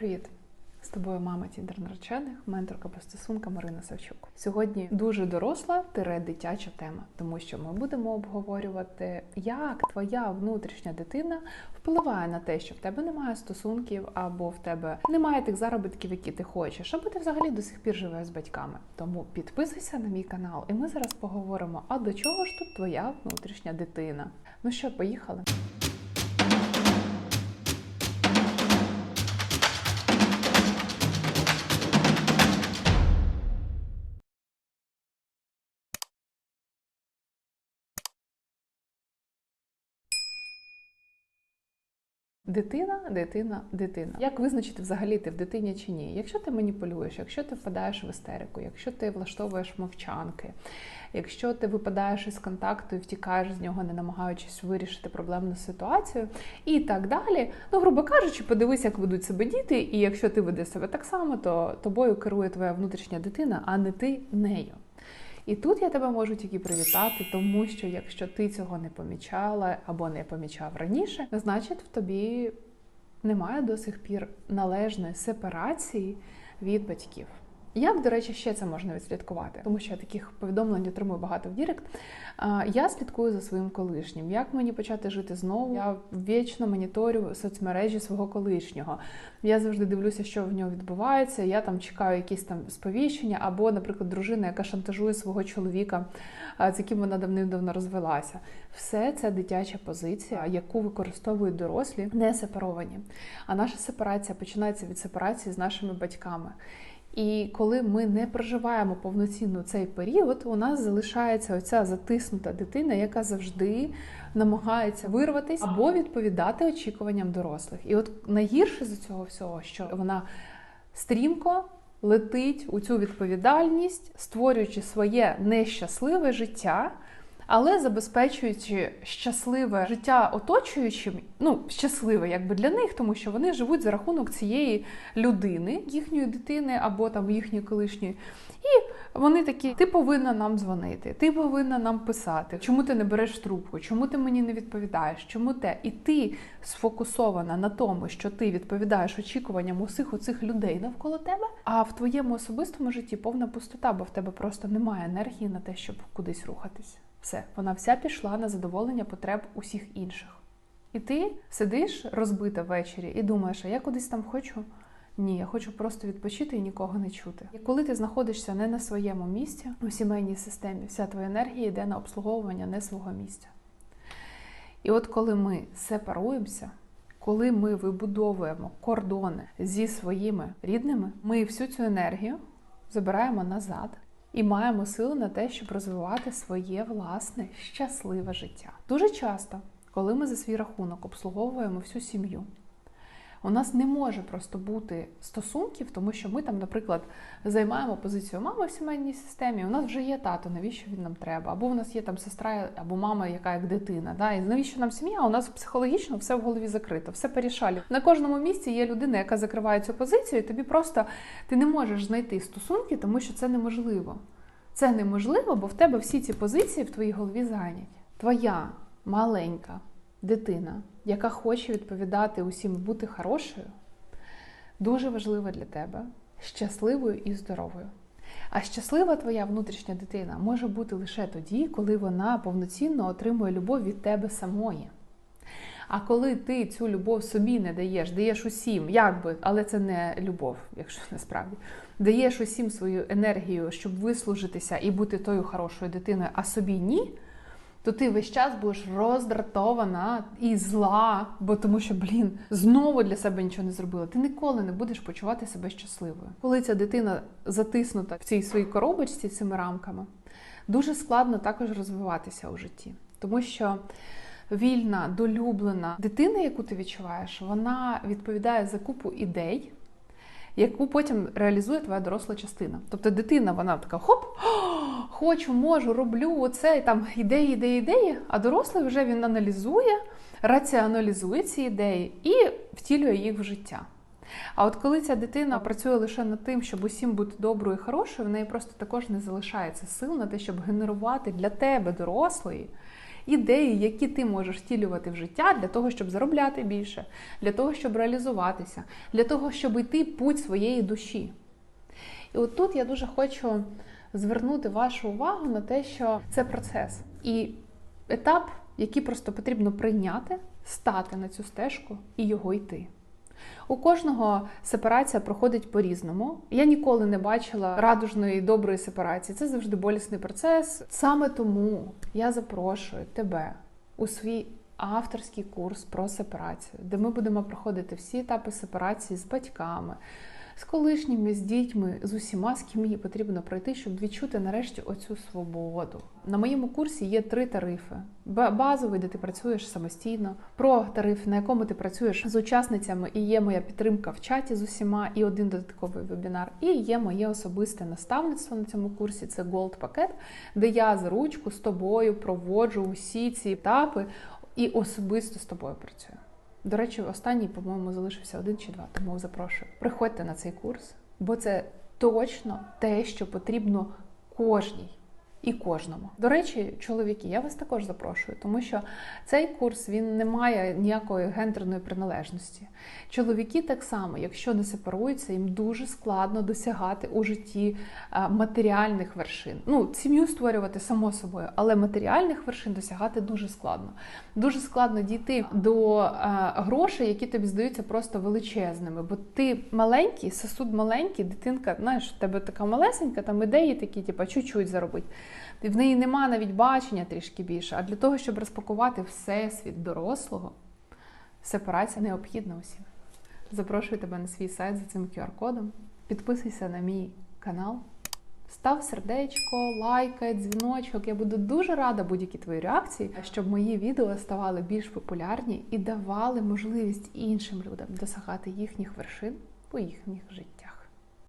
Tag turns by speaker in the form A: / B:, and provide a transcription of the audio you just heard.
A: Привіт! З тобою мама тіндер наречених, менторка по стосункам Марина Савчук. Сьогодні дуже доросла тире дитяча тема, тому що ми будемо обговорювати, як твоя внутрішня дитина впливає на те, що в тебе немає стосунків, або в тебе немає тих заробітків, які ти хочеш, або ти взагалі до сих пір живеш з батьками. Тому підписуйся на мій канал, і ми зараз поговоримо: а до чого ж тут твоя внутрішня дитина? Ну що, поїхали? Дитина, дитина, дитина. Як визначити взагалі ти в дитині чи ні? Якщо ти маніпулюєш, якщо ти впадаєш в істерику, якщо ти влаштовуєш мовчанки, якщо ти випадаєш із контакту і втікаєш з нього, не намагаючись вирішити проблемну ситуацію, і так далі. Ну, грубо кажучи, подивись, як ведуть себе діти, і якщо ти ведеш себе так само, то тобою керує твоя внутрішня дитина, а не ти нею. І тут я тебе можу тільки привітати, тому що якщо ти цього не помічала або не помічав раніше, значить в тобі немає до сих пір належної сепарації від батьків. Як, до речі, ще це можна відслідкувати, тому що я таких повідомлень отримую багато в Дірект. Я слідкую за своїм колишнім. Як мені почати жити знову? Я вічно моніторю соцмережі свого колишнього. Я завжди дивлюся, що в нього відбувається. Я там чекаю якісь там сповіщення, або, наприклад, дружина, яка шантажує свого чоловіка, з яким вона давним-давно розвелася. Все це дитяча позиція, яку використовують дорослі, не сепаровані. А наша сепарація починається від сепарації з нашими батьками. І коли ми не проживаємо повноцінно цей період, у нас залишається оця затиснута дитина, яка завжди намагається вирватися або відповідати очікуванням дорослих. І от найгірше з цього всього, що вона стрімко летить у цю відповідальність, створюючи своє нещасливе життя. Але забезпечуючи щасливе життя оточуючим, ну щасливе якби для них, тому що вони живуть за рахунок цієї людини, їхньої дитини або там їхньої колишньої. І вони такі: ти повинна нам дзвонити, ти повинна нам писати. Чому ти не береш трубку? Чому ти мені не відповідаєш? Чому те? І ти сфокусована на тому, що ти відповідаєш очікуванням усіх оцих людей навколо тебе. А в твоєму особистому житті повна пустота, бо в тебе просто немає енергії на те, щоб кудись рухатись. Все, вона вся пішла на задоволення потреб усіх інших. І ти сидиш розбита ввечері і думаєш, а я кудись там хочу. Ні, я хочу просто відпочити і нікого не чути. І коли ти знаходишся не на своєму місці у сімейній системі, вся твоя енергія йде на обслуговування не свого місця. І от коли ми сепаруємося, коли ми вибудовуємо кордони зі своїми рідними, ми всю цю енергію забираємо назад. І маємо сили на те, щоб розвивати своє власне щасливе життя. Дуже часто, коли ми за свій рахунок обслуговуємо всю сім'ю, у нас не може просто бути стосунків, тому що ми там, наприклад, займаємо позицію мами в сімейній системі. У нас вже є тато, навіщо він нам треба? Або у нас є там сестра або мама, яка як дитина. Да? І навіщо нам сім'я? У нас психологічно все в голові закрито, все порішалі. На кожному місці є людина, яка закриває цю позицію, і тобі просто ти не можеш знайти стосунки, тому що це неможливо. Це неможливо, бо в тебе всі ці позиції в твоїй голові зайняті. Твоя маленька дитина, яка хоче відповідати усім бути хорошою, дуже важлива для тебе, щасливою і здоровою. А щаслива твоя внутрішня дитина може бути лише тоді, коли вона повноцінно отримує любов від тебе самої. А коли ти цю любов собі не даєш, даєш усім, як би, але це не любов, якщо насправді, даєш усім свою енергію, щоб вислужитися і бути тою хорошою дитиною, а собі ні, то ти весь час будеш роздратована і зла, бо тому що, блін, знову для себе нічого не зробила. Ти ніколи не будеш почувати себе щасливою. Коли ця дитина затиснута в цій своїй коробочці цими рамками, дуже складно також розвиватися у житті, тому що вільна, долюблена дитина, яку ти відчуваєш, вона відповідає за купу ідей, яку потім реалізує твоя доросла частина. Тобто дитина, вона така хоп, хочу, можу, роблю оце, і там ідеї, ідеї, ідеї, а дорослий вже він аналізує, раціоналізує ці ідеї і втілює їх в життя. А от коли ця дитина працює лише над тим, щоб усім бути доброю і хорошою, в неї просто також не залишається сил на те, щоб генерувати для тебе, дорослої, ідеї, які ти можеш втілювати в життя для того, щоб заробляти більше, для того, щоб реалізуватися, для того, щоб йти путь своєї душі. І от тут я дуже хочу звернути вашу увагу на те, що це процес і етап, який просто потрібно прийняти, стати на цю стежку і його йти. У кожного сепарація проходить по-різному. Я ніколи не бачила радужної і доброї сепарації. Це завжди болісний процес. Саме тому я запрошую тебе у свій авторський курс про сепарацію, де ми будемо проходити всі етапи сепарації з батьками з колишніми, з дітьми, з усіма, з ким її потрібно пройти, щоб відчути нарешті оцю свободу. На моєму курсі є три тарифи: базовий, де ти працюєш самостійно, про тариф, на якому ти працюєш з учасницями, і є моя підтримка в чаті з усіма, і один додатковий вебінар. І є моє особисте наставництво на цьому курсі. Це Gold пакет, де я за ручку з тобою проводжу усі ці етапи і особисто з тобою працюю. До речі, останній, по-моєму, залишився один чи два, тому запрошую. Приходьте на цей курс, бо це точно те, що потрібно кожній і кожному. До речі, чоловіки, я вас також запрошую, тому що цей курс він не має ніякої гендерної приналежності. Чоловіки так само, якщо не сепаруються, їм дуже складно досягати у житті е, матеріальних вершин. Ну, сім'ю створювати само собою, але матеріальних вершин досягати дуже складно. Дуже складно дійти до е, грошей, які тобі здаються просто величезними. Бо ти маленький, сосуд маленький, дитинка, знаєш, у тебе така малесенька, там ідеї такі, типу, чуть-чуть заробити. В неї нема навіть бачення трішки більше. А для того, щоб розпакувати всесвіт дорослого, сепарація необхідна усім. Запрошую тебе на свій сайт за цим QR-кодом. Підписуйся на мій канал, став сердечко, лайкай, дзвіночок. Я буду дуже рада будь-які твої реакції, щоб мої відео ставали більш популярні і давали можливість іншим людям досягати їхніх вершин у їхніх життях.